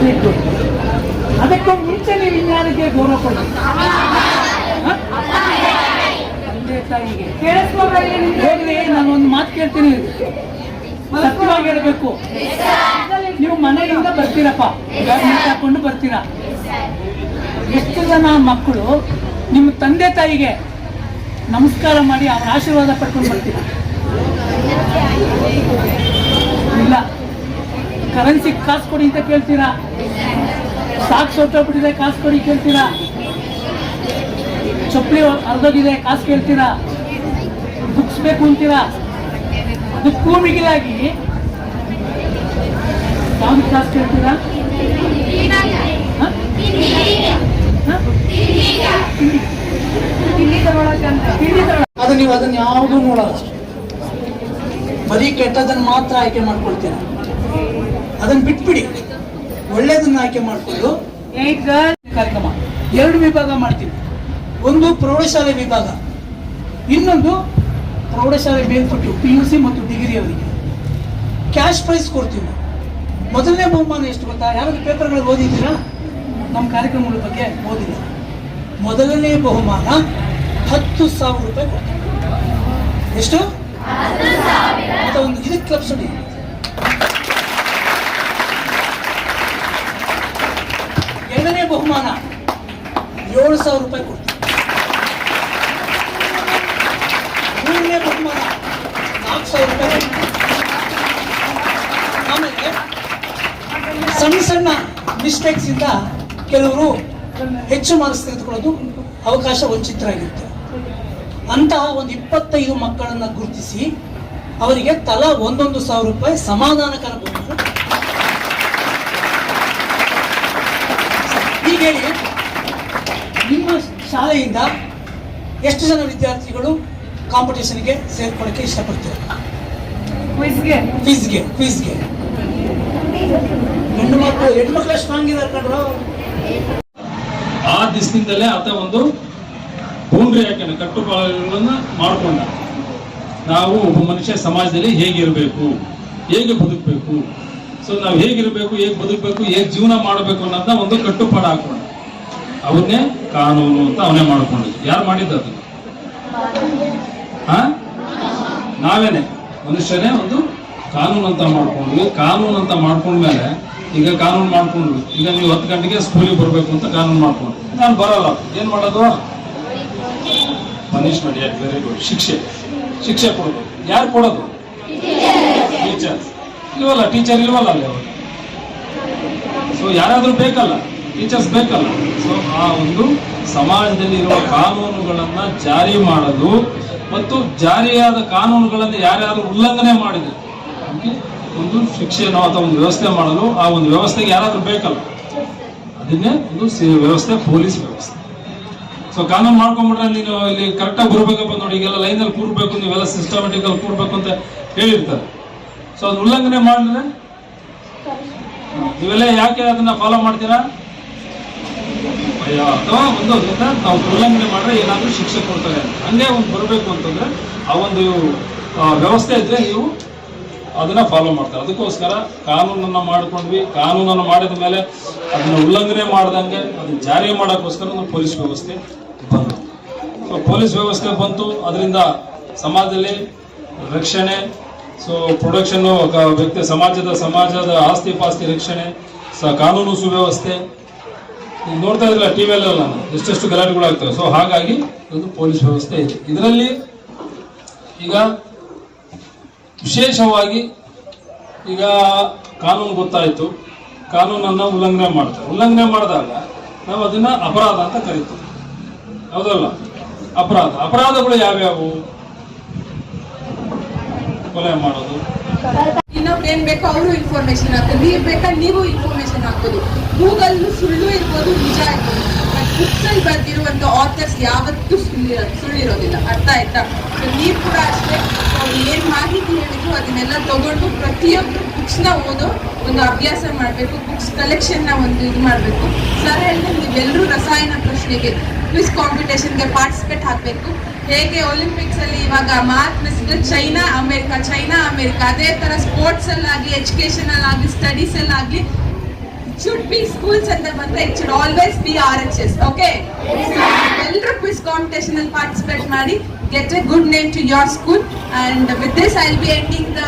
Very ಅದಕ್ಕೂ ಅದಕ್ಕೆ ಮುಂಚೆ ನೀವು ಇನ್ಯಾರಿಗೆ ಗೌರವ ಕೊಡಿ. ಹ? ತಂದೆ ತಾಯಿಗೆ. ನಾನು ಒಂದು ಮಾತು ಕೇಳ್ತೀನಿ. ಸತ್ಯವಾಗಿ ನೀವು ಮನೆಯಿಂದ ಬರ್ತೀರಪ್ಪ. ಗೌರ್ಮೆಂಟ್ ಹಾಕೊಂಡು ಬರ್ತೀರಾ? ಎಷ್ಟು ಜನ ಮಕ್ಕಳು ನಿಮ್ಮ ತಂದೆ ತಾಯಿಗೆ ನಮಸ್ಕಾರ ಮಾಡಿ ಅವ್ರ ಆಶೀರ್ವಾದ ಪಡ್ಕೊಂಡು ಬರ್ತೀರಾ? ಇಲ್ಲ. ಕರೆನ್ಸಿ ಕಾಸು ಕೊಡಿ ಅಂತ ಕೇಳ್ತೀರಾ? ಸಾಕು ಸೊಟ್ಟೋಗ್ಬಿಟ್ಟಿದೆ ಕಾಸು ಕೊಡಿ ಕೇಳ್ತೀರಾ? ಚಪ್ಪಲಿ ಅರ್ಧೋಗಿದೆ ಕಾಸು ಕೇಳ್ತೀರಾ? ಬುಕ್ಸ್ ಬೇಕು ಅಂತೀರಾ? ಅದಕ್ಕೂ ಮಿಗಿಲಾಗಿ ಯಾವ್ದು ಕಾಸು ಕೇಳ್ತೀರಾ? ಅದು ನೀವು ಅದನ್ನ ಯಾವುದು ನೋಡಲ್ಲ ಬರೀ ಕೆಟ್ಟದನ್ನ ಮಾತ್ರ ಆಯ್ಕೆ ಮಾಡ್ಕೊಳ್ತೀರ? ಅದನ್ನ ಬಿಟ್ಬಿಡಿ. ಒಳ್ಳೇದನ್ನ ಆಯ್ಕೆ ಮಾಡಿಕೊಂಡು ಕಾರ್ಯಕ್ರಮ. ಎರಡು ವಿಭಾಗ ಮಾಡ್ತೀವಿ. ಒಂದು ಪ್ರೌಢಶಾಲೆ ವಿಭಾಗ. ಇನ್ನೊಂದು ಪ್ರೌಢಶಾಲೆ ಮೇಲ್ಪಟ್ಟು ಪಿ ಯು ಸಿ ಮತ್ತು ಡಿಗ್ರಿ ಅವರಿಗೆ. ಕ್ಯಾಶ್ ಪ್ರೈಸ್ ಕೊಡ್ತೀವಿ. ಮೊದಲನೇ ಬಹುಮಾನ ಎಷ್ಟು ಗೊತ್ತಾ? ಯಾರಾದ್ರೂ ಪೇಪರ್ಗಳು ಓದಿದ್ದೀರಾ? ನಮ್ಮ ಕಾರ್ಯಕ್ರಮಗಳ ಬಗ್ಗೆ ಓದಿಲ್ಲ. ಮೊದಲನೇ ಬಹುಮಾನ ಹತ್ತು ಸಾವಿರ ರೂಪಾಯಿ ಕೊಡ್ತೀವಿ ಎಷ್ಟು? ಒಂದು ಇದಕ್ಕೆ ಕ್ಲಬ್ಸ್ ಬಹುಮಾನ ಏಳು ಸಾವಿರ ರೂಪಾಯಿ ಕೊಡ್ತೀವಿ ಮೂರನೇ ಬಹುಮಾನ ನಾಲ್ಕು ಸಾವಿರ ರೂಪಾಯಿ. ಆಮೇಲೆ ಸಣ್ಣ ಸಣ್ಣ ಮಿಸ್ಟೇಕ್ಸ್ ಇಂದ ಕೆಲವರು ಹೆಚ್ಚು ಮಾರ್ಕ್ಸ್ ತೆಗೆದುಕೊಳ್ಳೋದು ಅವಕಾಶ ಆಗಿರುತ್ತೆ. ಅಂತಹ ಒಂದು ಇಪ್ಪತ್ತೈದು ಮಕ್ಕಳನ್ನ ಗುರುತಿಸಿ ಅವರಿಗೆ ತಲಾ ಒಂದೊಂದು ಸಾವಿರ ರೂಪಾಯಿ ಸಮಾಧಾನಕರ ಹೀಗೆ ಹೇಳಿ ನಿಮ್ಮ ಶಾಲೆಯಿಂದ ಎಷ್ಟು ಜನ ವಿದ್ಯಾರ್ಥಿಗಳು ಕಾಂಪಿಟೇಷನ್ಗೆ ಸೇರ್ಕೊಳ್ಳೋಕ್ಕೆ ಇಷ್ಟಪಡ್ತಾರೆ? ಕ್ವಿಜ್ಗೆ ಕ್ವಿಜ್ಗೆ ಹೆಣ್ಣು ಮಕ್ಕಳು ಹೆಣ್ಣು ಮಕ್ಕಳು ಸ್ಟ್ರಾಂಗ್ ಇದ್ದಾರೆ ಕಣ್ರು. ಆ ದಿಸ್ನಿಂದಲೇ ಆತ ಒಂದು ಬೌಂಡ್ರಿ ಹಾಕ್ಯಾನ ಕಟ್ಟುಪಾಡುಗಳನ್ನ ಮಾಡಿಕೊಂಡ. ನಾವು ಒಬ್ಬ ಮನುಷ್ಯ ಸಮಾಜದಲ್ಲಿ ಹೇಗಿರಬೇಕು ಹೇಗೆ ಬದುಕಬೇಕು ಸೊ ನಾವು ಹೇಗಿರಬೇಕು, ಹೇಗೆ ಬದುಕಬೇಕು, ಹೇಗೆ ಜೀವನ ಮಾಡಬೇಕು ಅನ್ನೋದನ್ನ ಒಂದು ಕಟ್ಟುಪಾಡು ಹಾಕೊಂಡ ಅವನ್ನೇ ಕಾನೂನು ಅಂತ ಅವನೇ ಮಾಡ್ಕೊಂಡಿದ್ವಿ ಯಾರು ಮಾಡಿದ್ದ ಅದನ್ನ ನಾವೇನೆ. ಮನುಷ್ಯನೇ ಒಂದು ಕಾನೂನು ಅಂತ ಮಾಡ್ಕೊಂಡ್ವಿ ಕಾನೂನು ಅಂತ ಮಾಡ್ಕೊಂಡ್ಮೇಲೆ ಈಗ ಕಾನೂನು ಮಾಡ್ಕೊಂಡ್ವಿ ಈಗ ನೀವು ಹತ್ತು ಗಂಟೆಗೆ ಸ್ಕೂಲಿಗೆ ಬರಬೇಕು ಅಂತ ಕಾನೂನು ಮಾಡ್ಕೊಂಡ್ವಿ ನಾನು ಬರಲ್ಲ. ಏನ್ ಮಾಡೋದು? ಪನಿಷ್ಮೆಂಟ್ ವೆರಿ ಗುಡ್ ಶಿಕ್ಷೆ. ಶಿಕ್ಷೆ ಕೊಡೋದು. ಯಾರು ಕೊಡೋದು? ಟೀಚರ್ ಇಲ್ವಲ್ಲ ಟೀಚರ್ ಇಲ್ವಲ್ಲ ಅಲ್ಲಿ ಅವರು? ಸೊ ಯಾರಾದ್ರೂ ಬೇಕಲ್ಲ ಟೀಚರ್ಸ್ ಬೇಕಲ್ಲ? ಸೊ ಆ ಒಂದು ಸಮಾಜದಲ್ಲಿ ಇರುವ ಕಾನೂನುಗಳನ್ನ ಜಾರಿ ಮಾಡಲು ಮತ್ತು ಜಾರಿಯಾದ ಕಾನೂನುಗಳನ್ನು ಯಾರ್ಯಾರು ಉಲ್ಲಂಘನೆ ಮಾಡಿದೆ ಒಂದು ಶಿಕ್ಷೆನೋ ಅಥವಾ ಒಂದು ವ್ಯವಸ್ಥೆ ಮಾಡಲು ಆ ಒಂದು ವ್ಯವಸ್ಥೆಗೆ ಯಾರಾದ್ರೂ ಬೇಕಲ್ಲ? ಅದನ್ನೇ ಒಂದು ವ್ಯವಸ್ಥೆ, ಪೊಲೀಸ್ ವ್ಯವಸ್ಥೆ. ಸೊ ಕಾನೂನು ಮಾಡ್ಕೊಂಡ್ಬಿಟ್ರೆ ನೀನು ಇಲ್ಲಿ ಕರೆಕ್ಟಾಗಿ ಬರ್ಬೇಕಪ್ಪ ನೋಡಿ, ಈಗೆಲ್ಲ ಲೈನಲ್ಲಿ ಕೂರ್ಬೇಕು, ನೀವೆಲ್ಲ ಸಿಸ್ಟಮೆಟಿಕ್ ಅಲ್ಲಿ ಕೂರ್ಬೇಕು ಅಂತ ಹೇಳಿರ್ತಾರೆ. ಸೊ ಅದು ಉಲ್ಲಂಘನೆ ಮಾಡಿದ್ರೆ? ನೀವೆಲ್ಲ ಯಾಕೆ ಅದನ್ನ ಫಾಲೋ ಮಾಡ್ತೀರಾ? ಅಥವಾ ಒಂದು ನಾವು ಉಲ್ಲಂಘನೆ ಮಾಡಿದ್ರೆ ಏನಾದ್ರೂ ಶಿಕ್ಷೆ ಕೊಡ್ತಾರೆ. ಹಂಗೆ ಒಂದು ಬರಬೇಕು ಅಂತಂದ್ರೆ ಆ ಒಂದು ವ್ಯವಸ್ಥೆ ಇದ್ರೆ ನೀವು ಅದನ್ನ ಫಾಲೋ ಮಾಡ್ತಾರೆ. ಅದಕ್ಕೋಸ್ಕರ ಕಾನೂನನ್ನ ಮಾಡ್ಕೊಂಡ್ವಿ. ಕಾನೂನನ್ನು ಮಾಡಿದ ಮೇಲೆ ಅದನ್ನ ಉಲ್ಲಂಘನೆ ಮಾಡ್ದಂಗೆ ಅದನ್ನ ಜಾರಿ ಮಾಡೋಕ್ಕೋಸ್ಕರ ಒಂದು ಪೊಲೀಸ್ ವ್ಯವಸ್ಥೆ ಬಂತು. ಸೊ ಪೊಲೀಸ್ ವ್ಯವಸ್ಥೆ ಬಂತು. ಅದರಿಂದ ಸಮಾಜದಲ್ಲಿ ರಕ್ಷಣೆ ಸೊ ಪ್ರೊಡಕ್ಷನ್ನು ವ್ಯಕ್ತಿ ಸಮಾಜದ ಸಮಾಜದ ಆಸ್ತಿ ಪಾಸ್ತಿ ರಕ್ಷಣೆ ಸ ಕಾನೂನು ಸುವ್ಯವಸ್ಥೆ ನೋಡ್ತಾ ಇದ್ರಲ್ಲ ಟಿ ವಿಯಲ್ಲೆಲ್ಲ ಎಷ್ಟೆಷ್ಟು ಗಲಾಟೆಗಳಾಗ್ತವೆ ಸೊ ಹಾಗಾಗಿ ಒಂದು ಪೊಲೀಸ್ ವ್ಯವಸ್ಥೆ ಇದೆ. ಇದರಲ್ಲಿ ಈಗ ವಿಶೇಷವಾಗಿ ಈಗ ಕಾನೂನು ಗೊತ್ತಾಯಿತು. ಕಾನೂನನ್ನು ಉಲ್ಲಂಘನೆ ಮಾಡ್ತಾರೆ. ಉಲ್ಲಂಘನೆ ಮಾಡಿದಾಗ ನಾವು ಅದನ್ನ ಅಪರಾಧ ಅಂತ ಕರಿತೀವಿ. ಹೌದಲ್ಲ? ಅಪರಾಧ. ಅಪರಾಧಗಳು ಯಾವ್ಯಾವು? ಕೊಲೆ ಮಾಡೋದು. ಇನ್ನೊಬ್ರು ಏನ್ ಬೇಕೋ ಅವರು ಇನ್ಫಾರ್ಮೇಶನ್ ಹಾಕೋದು ನೀವ್ ಬೇಕಾ ನೀವು ಇನ್ಫಾರ್ಮೇಶನ್ ಹಾಕೋದು ಗೂಗಲ್ ಸುಳ್ಳು ಇರ್ಬೋದು, ನಿಜ ಇರ್ಬೋದು. ಬುಕ್ಸ್ ಅಲ್ಲಿ ಬರ್ದಿರುವಂತ ಆಥರ್ಸ್ ಯಾವತ್ತೂ ಸುಳ್ಳು ಸುಳ್ಳಿರೋದಿಲ್ಲ. ಅರ್ಥ ಆಯ್ತಾ? ನೀವ್ ಕೂಡ ಅಷ್ಟೇ ಅವ್ರು ಏನ್ ಮಾಹಿತಿ ಹೇಳಿದ್ರು ಅದನ್ನೆಲ್ಲ ತಗೊಂಡು ಪ್ರತಿಯೊಬ್ರು ಬುಕ್ಸ್ನ ಓದೋ ಒಂದು ಅಭ್ಯಾಸ ಮಾಡ್ಬೇಕು ಬುಕ್ಸ್ ಕಲೆಕ್ಷನ್ನ ಒಂದು ಇದು ಮಾಡ್ಬೇಕು. ಸರ್ ಹೇಳಿದ್ರೆ ನೀವೆಲ್ಲರೂ ರಸಾಯನ ಪ್ರಶ್ನೆಗೆ ಕ್ವಿಸ್ ಕಾಂಪಿಟೇಷನ್ಗೆ ಪಾರ್ಟಿಸಿಪೇಟ್ ಆಗಬೇಕು. ಹೇಗೆ ಒಲಿಂಪಿಕ್ಸಲ್ಲಿ ಇವಾಗ mark mister China, America, China, America. ಅದೇ ತರ ಸ್ಪೋರ್ಟ್ಸಲ್ಲಾಗಲಿ ಎಜುಕೇಷನಲ್ಲಾಗಲಿ ಸ್ಟಡೀಸಲ್ಲಾಗಲಿ ಶುಡ್ ಬಿ ಸ್ಕೂಲ್ಸ್ ಅಂತ ಬಂದರೆ it should always be R H S okay ಎಲ್ಲರೂ ಕ್ವಿಸ್ ಕಾಂಪಿಟೇಷನ್ ಪಾರ್ಟಿಸಿಪೇಟ್ ಮಾಡಿ get a good name to your school and with this I be ending the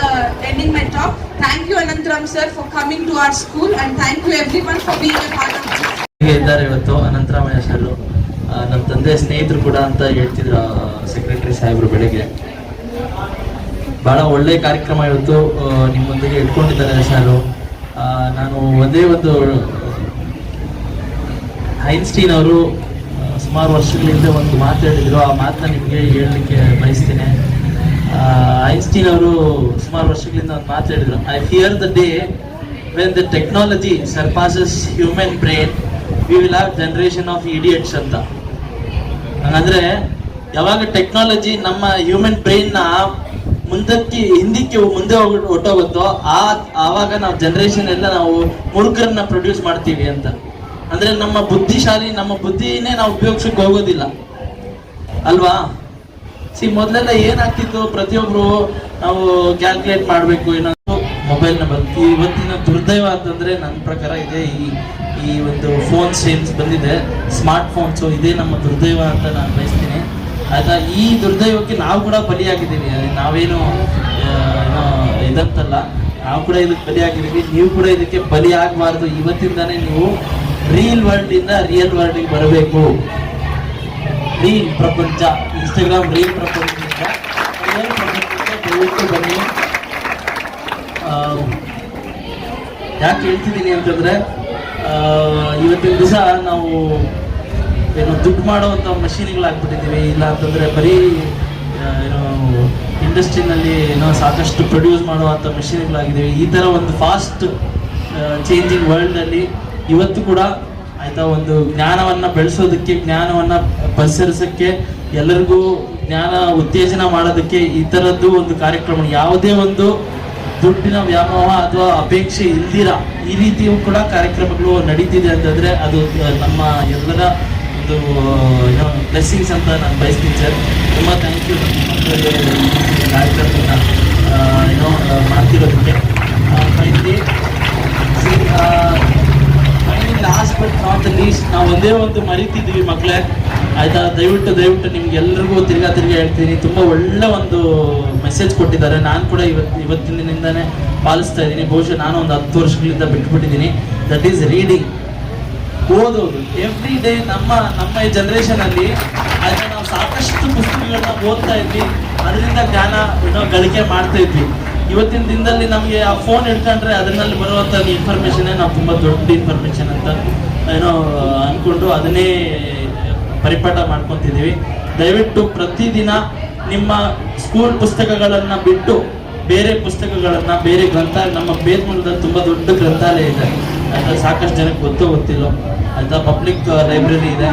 ending my talk thank you Anantharam sir for coming to our school and thank you everyone for being a part of ಇದ್ದಾರೆ ಇವತ್ತು Anantharamaiah sir ನಮ್ಮ ತಂದೆ ಸ್ನೇಹಿತರು ಕೂಡ ಅಂತ ಹೇಳ್ತಿದ್ರು secretary ಸಾಹೇಬರು ಬೆಳಗ್ಗೆ. ಬಹಳ ಒಳ್ಳೆ ಕಾರ್ಯಕ್ರಮ ಇವತ್ತು ನಿಮ್ಮೊಂದಿಗೆ ಇಟ್ಕೊಂಡಿದ್ದಾರೆ ಸರ್ ನಾನು ಒಂದೇ ಒಂದು ಐನ್ಸ್ಟೀನ್ ಅವರು ಸುಮಾರು ವರ್ಷಗಳಿಂದ ಒಂದು ಮಾತು ಹೇಳಿದ್ರು, ಆ ಮಾತನ್ನ ನಿಮಗೆ ಹೇಳಲಿಕ್ಕೆ ಬಯಸ್ತೀನಿ. ಐನ್ಸ್ಟೀನ್ ಅವರು ಸುಮಾರು ವರ್ಷಗಳಿಂದ ಒಂದು ಮಾತು ಹೇಳಿದ್ರು I fear the day when the technology surpasses human brain we will have generation of idiots ಅಂತ. ಹಂಗಂದ್ರೆ ಯಾವಾಗ ಟೆಕ್ನಾಲಜಿ ನಮ್ಮ ಹ್ಯೂಮನ್ ಬ್ರೈನ್ನ ಮುಂದಕ್ಕೆ, ಹಿಂದಕ್ಕೆ ಮುಂದೆ ಹೋಗಿ ಹೊಟ್ಟೋಗುತ್ತೋ ಆ, ಆವಾಗ ನಾವು ಜನರೇಷನ್ ಎಲ್ಲ ನಾವು ಮುರುಕರನ್ನ ಪ್ರೊಡ್ಯೂಸ್ ಮಾಡ್ತೀವಿ ಅಂತ. ಅಂದ್ರೆ ನಮ್ಮ ಬುದ್ಧಿಶಾಲಿ, ನಮ್ಮ ಬುದ್ಧಿನೇ ನಾವು ಉಪಯೋಗಿಸಕ್ಕೆ ಹೋಗೋದಿಲ್ಲ. ಅಲ್ವಾ? ಸಿ, ಮೊದಲೆಲ್ಲ ಏನಾಗ್ತಿತ್ತು? ಪ್ರತಿಯೊಬ್ರು ನಾವು ಕ್ಯಾಲ್ಕುಲೇಟ್ ಮಾಡಬೇಕು, ಏನಾದ್ರು ಮೊಬೈಲ್ ಬಂತು ಇವತ್ತಿನ ದುರ್ದೈವ ಅಂತಂದ್ರೆ ನನ್ನ ಪ್ರಕಾರ ಇದೆ ಈ ಈ ಒಂದು ಫೋನ್ ಸೇಲ್ಸ್ ಬಂದಿದೆ. ಸ್ಮಾರ್ಟ್ ಫೋನ್ಸು ಇದೇ ನಮ್ಮ ದುರ್ದೈವ ಅಂತ ನಾನು ಬಯಸ್ತೀನಿ. ಆಯ್ತಾ ಈ ದುರ್ದೈವಕ್ಕೆ ನಾವು ಕೂಡ ಬಲಿಯಾಗಿದ್ದೀವಿ. ನಾವೇನು ಇದಂತಲ್ಲ ನಾವು ಕೂಡ ಇದಕ್ಕೆ ಬಲಿಯಾಗಿದ್ದೀವಿ. ನೀವು ಕೂಡ ಇದಕ್ಕೆ ಬಲಿ ಆಗಬಾರ್ದು. ಇವತ್ತಿಂದಾನೇ ನೀವು ರೀಲ್ ವರ್ಲ್ಡ್ ಇಂದ ರಿಯಲ್ ವರ್ಲ್ಡಿಗೆ ಬರಬೇಕು. ರೀಲ್ ಪ್ರಪಂಚ ಇನ್ಸ್ಟಾಗ್ರಾಮ್ ರೀಲ್ ಪ್ರಪಂಚದಿಂದ ರಿಯಲ್ ಪ್ರಪಂಚಕ್ಕೆ ಬನ್ನಿ. ಯಾಕೆ ಹೇಳ್ತಿದ್ದೀನಿ ಅಂತಂದ್ರೆ ಇವತ್ತಿನ ದಿವಸ ನಾವು ಏನು ದುಡ್ಡು ಮಾಡುವಂಥ ಮಷೀನ್ಗಳಾಗ್ಬಿಟ್ಟಿದ್ದೀವಿ. ಇಲ್ಲ ಅಂತಂದರೆ ಬರೀ ಏನು ಇಂಡಸ್ಟ್ರಿನಲ್ಲಿ ಏನೋ ಸಾಕಷ್ಟು ಪ್ರೊಡ್ಯೂಸ್ ಮಾಡುವಂಥ ಮಷೀನ್ಗಳಾಗಿದ್ದೀವಿ. ಈ ಥರ ಒಂದು ಫಾಸ್ಟ್ ಚೇಂಜಿಂಗ್ ವರ್ಲ್ಡಲ್ಲಿ ಇವತ್ತು ಕೂಡ ಆಯಿತಾ ಒಂದು ಜ್ಞಾನವನ್ನು ಬೆಳೆಸೋದಕ್ಕೆ, ಜ್ಞಾನವನ್ನು ಪರಿಸರಿಸೋಕ್ಕೆ ಎಲ್ಲರಿಗೂ ಜ್ಞಾನ ಉತ್ತೇಜನ ಮಾಡೋದಕ್ಕೆ ಈ ಥರದ್ದು ಒಂದು ಕಾರ್ಯಕ್ರಮ. ಯಾವುದೇ ಒಂದು ದುಡ್ಡಿನ ವ್ಯಾಮೋಹ ಅಥವಾ ಅಪೇಕ್ಷೆ ಇಲ್ದಿರ? ಈ ರೀತಿಯೂ ಕೂಡ ಕಾರ್ಯಕ್ರಮಗಳು ನಡೀತಿದೆ ಅಂತಂದ್ರೆ ಅದು ನಮ್ಮ ಎಲ್ಲರ ಒಂದು ಏನೋ ಬ್ಲೆಸ್ಸಿಂಗ್ಸ್ ಅಂತ ನಾನು ಬಯಸ್ತೀನಿ ಸರ್. ತುಂಬ ಥ್ಯಾಂಕ್ ಯು ಕಾರ್ಯಕ್ರಮನ ಆ, ಏನೋ ಮಾಡ್ತಿರೋದಕ್ಕೆ. ಲಾಸ್ಟ್ ಬಟ್ ನಾಟ್ ಲೀಸ್ಟ್ ನಾವು ಒಂದೇ ಒಂದು ಮರಿತಿದ್ವಿ ಮಕ್ಕಳೇ ಆಯ್ತಾ? ದಯವಿಟ್ಟು ದಯವಿಟ್ಟು ನಿಮ್ಗೆ ಎಲ್ರಿಗೂ ತಿರ್ಗಾ ತಿರ್ಗಾ ಹೇಳ್ತೀನಿ. ತುಂಬ ಒಳ್ಳೆ ಒಂದು ಮೆಸೇಜ್ ಕೊಟ್ಟಿದ್ದಾರೆ. ನಾನು ಕೂಡ ಇವತ್ತು ಇವತ್ತಿನ ದಿನದಿಂದನೇ ಪಾಲಿಸ್ತಾ ಇದ್ದೀನಿ. ಬಹುಶಃ ನಾನು ಒಂದು ಹತ್ತು ವರ್ಷಗಳಿಂದ ಬಿಟ್ಬಿಟ್ಟಿದ್ದೀನಿ. ದಟ್ ಈಸ್ ರೀಡಿಂಗ್ ಓದೋದು. ಎವ್ರಿ ಡೇ ನಮ್ಮ ನಮ್ಮ ಈ ಜನರೇಷನ್ ಅಲ್ಲಿ ಆಯ್ತಾ ನಾವು ಸಾಕಷ್ಟು ಪುಸ್ತಕಗಳನ್ನ ಓದ್ತಾ ಇದ್ವಿ. ಅದರಿಂದ ಜ್ಞಾನ ಗಳಿಕೆ ಮಾಡ್ತಾ ಇದ್ವಿ. ಇವತ್ತಿನ ದಿನದಲ್ಲಿ ನಮಗೆ ಆ ಫೋನ್ ಹಿಡ್ಕೊಂಡ್ರೆ ಅದರಲ್ಲಿ ಬರುವಂಥ ಇನ್ಫಾರ್ಮೇಷನ್ನೇ ನಾವು ತುಂಬ ದೊಡ್ಡ ಇನ್ಫಾರ್ಮೇಷನ್ ಅಂತ ಏನೋ ಅಂದ್ಕೊಂಡು ಅದನ್ನೇ ಪರಿಪಾಠ ಮಾಡ್ಕೊತಿದ್ದೀವಿ. ದಯವಿಟ್ಟು ಪ್ರತಿದಿನ ನಿಮ್ಮ ಸ್ಕೂಲ್ ಪುಸ್ತಕಗಳನ್ನ ಬಿಟ್ಟು ಬೇರೆ ಪುಸ್ತಕಗಳನ್ನ, ಬೇರೆ ಗ್ರಂಥಾಲಯ ನಮ್ಮ ಬೇರ್ಮೂಲದಲ್ಲಿ ತುಂಬಾ ದೊಡ್ಡ ಗ್ರಂಥಾಲಯ ಇದೆ. ಅಂತ ಸಾಕಷ್ಟು ಜನಕ್ಕೆ ಗೊತ್ತೋ ಗೊತ್ತಿಲ್ಲ ಅಂತ ಪಬ್ಲಿಕ್ ಲೈಬ್ರರಿ ಇದೆ.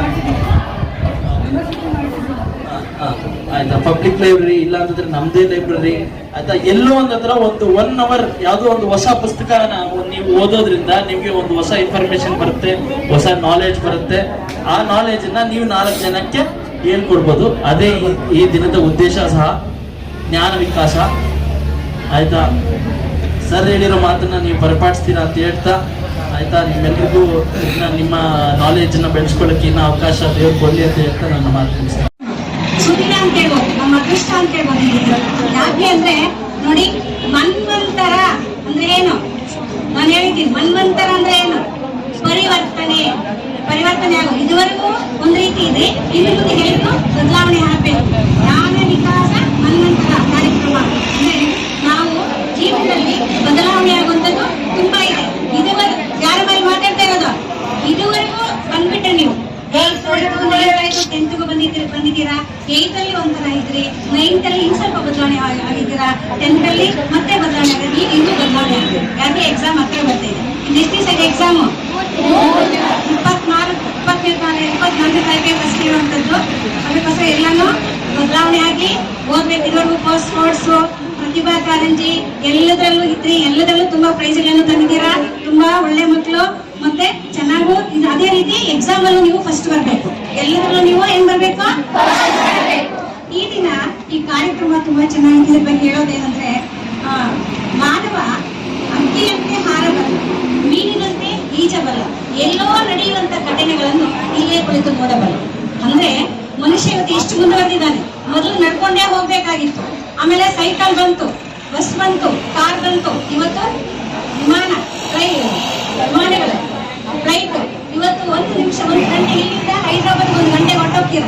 ಆಯ್ತಾ? ಪಬ್ಲಿಕ್ ಲೈಬ್ರರಿ ಇಲ್ಲ ಅಂತಂದ್ರೆ ನಮ್ದೇ ಲೈಬ್ರರಿ ಆಯ್ತಾ? ಎಲ್ಲೋ ಒಂದ್ ಹತ್ರ ಒಂದು ಒನ್ ಅವರ್ ಯಾವುದೋ ಒಂದು ಹೊಸ ಪುಸ್ತಕ ನೀವು ಓದೋದ್ರಿಂದ ನಿಮ್ಗೆ ಒಂದು ಹೊಸ ಇನ್ಫಾರ್ಮೇಶನ್ ಬರುತ್ತೆ, ಹೊಸ ನಾಲೆಜ್ ಬರುತ್ತೆ. ಆ ನಾಲೆಜ್ ನೀವು ನಾಲ್ಕು ಜನಕ್ಕೆ ಹೇಳ್ಕೊಡ್ಬೋದು ಅದೇ ಈ- ದಿನದ ಉದ್ದೇಶ ಸಹ ಜ್ಞಾನ ವಿಕಾಸ. ಆಯ್ತಾ? ಸರ್ ಹೇಳಿರೋ ಮಾತನ್ನ ನೀವು ಪರಿಪಾಟಿಸ್ತೀರಾ ಅಂತ ಹೇಳ್ತಾ, ಆಯ್ತಾ? ನಿಮ್ಮೆಲ್ರಿಗೂ ಇನ್ನ ನಿಮ್ಮ ನಾಲೆಜ್ ಅನ್ನ ಬೆಳೆಸ್ಕೊಳ್ಳಕ್ಕೆ ಇನ್ನ ಅವಕಾಶ ದೇವ್ರು ಕೊಡ್ಲಿ ಅಂತ ಹೇಳ್ತಾ ನನ್ನ ಮಾತು ಮುಗಿಸ್ತೀನಿ. ಸುದಿನ ಅಂತ ನಮ್ಮ ಅದೃಷ್ಟ ಅಂತ ಹೇಳ್ಬೋದು ಯಾಕೆ ಅಂದ್ರೆ, ನೋಡಿ ಮನ್ವಂತರ ಅಂದ್ರೆ ಏನು? ನಾನು ಹೇಳಿದ್ದೀನಿ ಮನ್ವಂತರ ಅಂದ್ರೆ ಏನು? ಪರಿವರ್ತನೆ ರೀತಿ ಇದೆ ಇನ್ನು ಮುಂದೆ ಬದಲಾವಣೆ ಆಗಬೇಕು. ಜ್ಞಾನ ವಿಕಾಸ ಮನ್ವಂತರ ಕಾರ್ಯಕ್ರಮ ನಾವು ಜೀವನದಲ್ಲಿ ಬದಲಾವಣೆ ಆಗುವಂಥದ್ದು ತುಂಬಾ ಇದೆ. ಇದುವರೆಗೂ ಯಾರ ಮೇಲೆ ಮಾತಾಡ್ತಾ ಇರೋದು? ಇದುವರೆಗೂ ಬಂದ್ಬಿಟ್ರೆ ನೀವು. ಟೆಂತ್ಗೂ ಬಂದಿದ್ದೀರಿ ಬಂದಿದ್ದೀರಾ? ಏತ್ ಅಲ್ಲಿ ಒಂಥರ ಇದ್ರಿ ನೈನ್ತ್ ಅಲ್ಲಿ ಸ್ವಲ್ಪ ಬದಲಾವಣೆ ಆಗಿ- ಆಗಿದ್ದೀರಾ? ಟೆಂತ್ ಅಲ್ಲಿ ಮತ್ತೆ ಬದಲಾವಣೆ ಆಗಿದೆ. ಈಗ ಇನ್ನೂ ಬದಲಾವಣೆ ಆಗಿದೆ. ಯಾಕೆ ಎಕ್ಸಾಮ್ ಹತ್ರ ಬರ್ತಾ ಇದೆ? ನೆಕ್ಸ್ಟ್ ದಿವಸ ಎಕ್ಸಾಮು ಇಪ್ಪತ್ನಾಲ್ಕು ಇಪ್ಪತ್ತನೇ ತಾರೀಕು ತಾರೀಕೆ ಫಸ್ಟ್ ಇರುವಂಥದ್ದು ಅದಕ್ಕೋಸ್ಕರ ಎಲ್ಲಾನು ಬದಲಾವಣೆ ಆಗಿ ಓದ್ಬೇಕಿರೋರು ಪೋಸ್ಟ್ ಸ್ಪೋರ್ಟ್ಸು ಪ್ರತಿಭಾ ಕಾರಂಜಿ ಎಲ್ಲದರಲ್ಲೂ ಇದ್ರಿ ಎಲ್ಲದರಲ್ಲೂ ತುಂಬಾ ಪ್ರೈಸ್ಗಳನ್ನು ತಂದಿದ್ದೀರಾ? ತುಂಬಾ ಒಳ್ಳೆ ಮಕ್ಕಳು ಮತ್ತೆ ಚೆನ್ನಾಗೂ ಅದೇ ರೀತಿ ಎಕ್ಸಾಮ್ ಅಲ್ಲೂ ನೀವು ಫಸ್ಟ್ ಬರ್ಬೇಕು. ಎಲ್ಲದರಲ್ಲೂ ನೀವು ಏನ್ ಬರ್ಬೇಕು? ಈ ದಿನ ಈ ಕಾರ್ಯಕ್ರಮ ತುಂಬಾ ಚೆನ್ನಾಗಿ ಬಗ್ಗೆ ಹೇಳೋದೇನಂದ್ರೆ ಮಾನವ ಅಕ್ಕಿಯಂತೆ ಹಾರಬಲ್ಲ ಮೀನಿನಂತೆ ಈಜಬಲ್ಲ. ಎಲ್ಲೋ ನಡೆಯುವಂತ ಘಟನೆಗಳನ್ನು ಇಲ್ಲೇ ಕುಳಿತು ನೋಡಬಲ್ಲ. ಅಂದ್ರೆ ಮನುಷ್ಯ ಇವತ್ತು ಇಷ್ಟು ಮುಂದುವರೆದಿದ್ದಾನೆ. ಮೊದಲು ನಡ್ಕೊಂಡೇ ಹೋಗ್ಬೇಕಾಗಿತ್ತು. ಆಮೇಲೆ ಸೈಕಲ್ ಬಂತು, ಬಸ್ ಬಂತು, ಕಾರ್ ಬಂತು. ಇವತ್ತು ವಿಮಾನ ರೈಲು ವಿಮಾನಗಳು, ಫ್ಲೈಟ್. ಇವತ್ತು ಒಂದು ನಿಮಿಷ, ಒಂದು ಗಂಟೆ, ಇಲ್ಲಿಂದ ಹೈದರಾಬಾದ್ ಒಂದು ಗಂಟೆ ಹೊರಟೋಗ್ತೀರ?